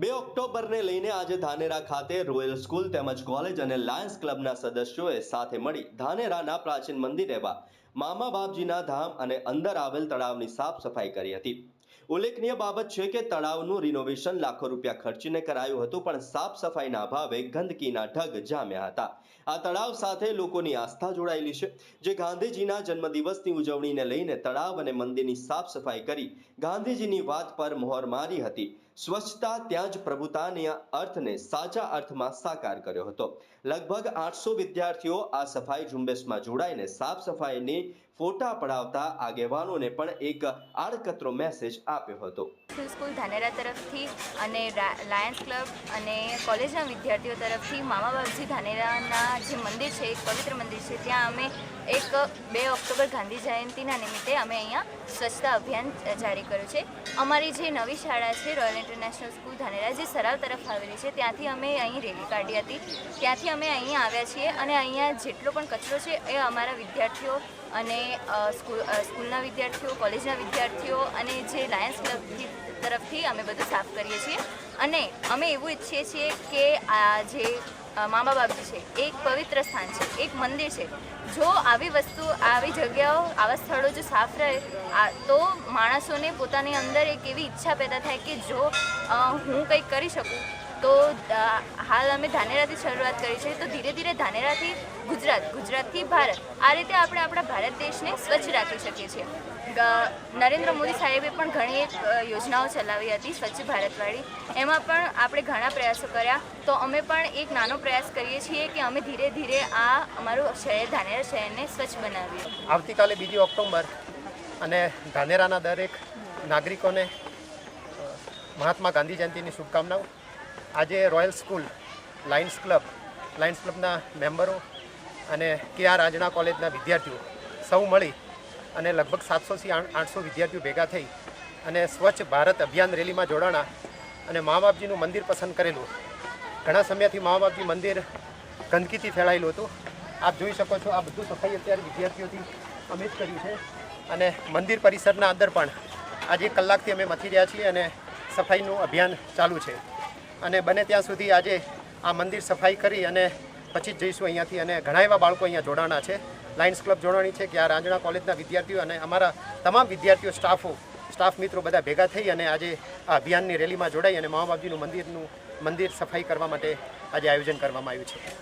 બે ઓક્ટોબરને લઈને આજે ધાનેરા ખાતે રોયલ સ્કૂલ તેમજ કોલેજ અને લાયન્સ ક્લબના સદસ્યોએ સાથે મળી ધાનેરાના પ્રાચીન મંદિર એવા મામા બાપજીના ધામ અને અંદર આવેલ તળાવની સાફ સફાઈ કરી હતી. ઉલ્લેખનીય બાબત છે કે તળાવનું રિનોવેશન લાખો રૂપિયા ખર્ચીને કરાયું હતું, પણ સાફ સફાઈના અભાવે ગંદકીના ઢગ જામ્યા હતા. આ તળાવ સાથે લોકોની આસ્થા જોડાયેલી છે, જે ગાંધીજીના જન્મદિવસની ઉજવણીને લઈને તળાવ અને મંદિરની સાફ સફાઈ કરી ગાંધીજીની વાત પર મોહર મારી હતી. સ્વચ્છતા ત્યાં જ પ્રભુતાની અર્થને સાચા અર્થમાં સાકાર કર્યો હતો. લગભગ આઠસો વિદ્યાર્થીઓ આ સફાઈ ઝુંબેશમાં જોડાઈને સાફ સફાઈની ફોટા પડાવતા આગેવાનોને પણ એક આડકતરો મેસેજ આપ્યો હતો. સ્કૂલ ધાનેરા તરફથી અને લાયન્સ ક્લબ અને કોલેજના વિદ્યાર્થીઓ તરફથી મામા બાપજી ધાનેરાના જે મંદિર છે, એક પવિત્ર મંદિર છે, ત્યાં અમે એક બે ઓક્ટોબર ગાંધી જયંતિના નિમિત્તે અમે અહીંયા સ્વચ્છતા અભિયાન જારી કર્યું છે. અમારી જે નવી શાળા છે, રોયલ ઇન્ટરનેશનલ સ્કૂલ ધાનેરા જે સરાવ તરફ આવેલી છે, ત્યાંથી અમે અહીં રેલી કાઢી હતી. ત્યાંથી અમે અહીં આવ્યા છીએ અને અહીંયા જેટલો પણ કચરો છે એ અમારા વિદ્યાર્થીઓ અને સ્કૂલ સ્કૂલના વિદ્યાર્થીઓ, કોલેજના વિદ્યાર્થીઓ અને જે લાયન્સ ક્લબથી તરફથી અમે બધું સાફ કરીએ છીએ. અને અમે એવું ઈચ્છીએ છીએ કે આ જે મામા બાપજી છે, એક પવિત્ર સ્થાન છે, એક મંદિર છે. જો આવી વસ્તુ, આવી જગ્યાઓ, આવા સ્થળો જો સાફ રહે તો માણસોને પોતાની અંદર એક એવી ઈચ્છા પેદા થાય કે જો હું કંઈક કરી શકું. તો હાલ અમે ધાનેરાથી શરૂઆત કરી છે. તો ધીરે ધીરે ધાનેરાથી ગુજરાત, ગુજરાતથી ભારત. આ રીતે આપણે આપણા ભારત દેશને સ્વચ્છ રાખી શકીએ છીએ. નરેન્દ્ર મોદી સાહેબે પણ ઘણી એક યોજનાઓ ચલાવી હતી, સ્વચ્છ ભારતવાળી. એમાં પણ આપણે ઘણા પ્રયાસો કર્યા. તો અમે પણ એક નાનો પ્રયાસ કરીએ છીએ કે અમે ધીરે ધીરે આ અમારું શહેર, ધાનેરા શહેરને સ્વચ્છ બનાવીએ. આવતીકાલે બીજી ઓક્ટોબર અને ધાનેરાના દરેક નાગરિકોને મહાત્મા ગાંધી જયંતિની શુભકામનાઓ. આજે royal school lions club lions ક્લબના મેમ્બરો અને કે આર આજણા કોલેજના વિદ્યાર્થીઓ સૌ મળી અને લગભગ સાતસોથી આઠસો વિદ્યાર્થીઓ ભેગા થઈ અને સ્વચ્છ ભારત અભિયાન રેલીમાં જોડાણા અને મા બાપજીનું મંદિર પસંદ કરેલું. ઘણા સમયથી મા બાપજી મંદિર ગંદકીથી ફેલાયેલું હતું. આપ જોઈ શકો છો આ બધું સફાઈ અત્યારે વિદ્યાર્થીઓથી અમે જ કર્યું છે અને મંદિર પરિસરના અંદર પણ આજે કલાકથી અમે મથી રહ્યા છીએ અને સફાઈનું અભિયાન ચાલુ છે. અને બને ત્યાં સુધી આજે આ મંદિર સફાઈ કરી અને પછી જ જઈશું અહીંયાથી અને ઘણા એવા બાળકો અહીંયા જોડાણા છે. લાયન્સ ક્લબ જોડાણી છે કે આ રાંજણા કોલેજના વિદ્યાર્થીઓ અને અમારા તમામ વિદ્યાર્થીઓ, સ્ટાફો, સ્ટાફ મિત્રો બધા ભેગા થઈ અને આજે આ અભિયાનની રેલીમાં જોડાઈ અને મહાબાપજીનું મંદિરનું મંદિર સફાઈ કરવા માટે આજે આયોજન કરવામાં આવ્યું છે.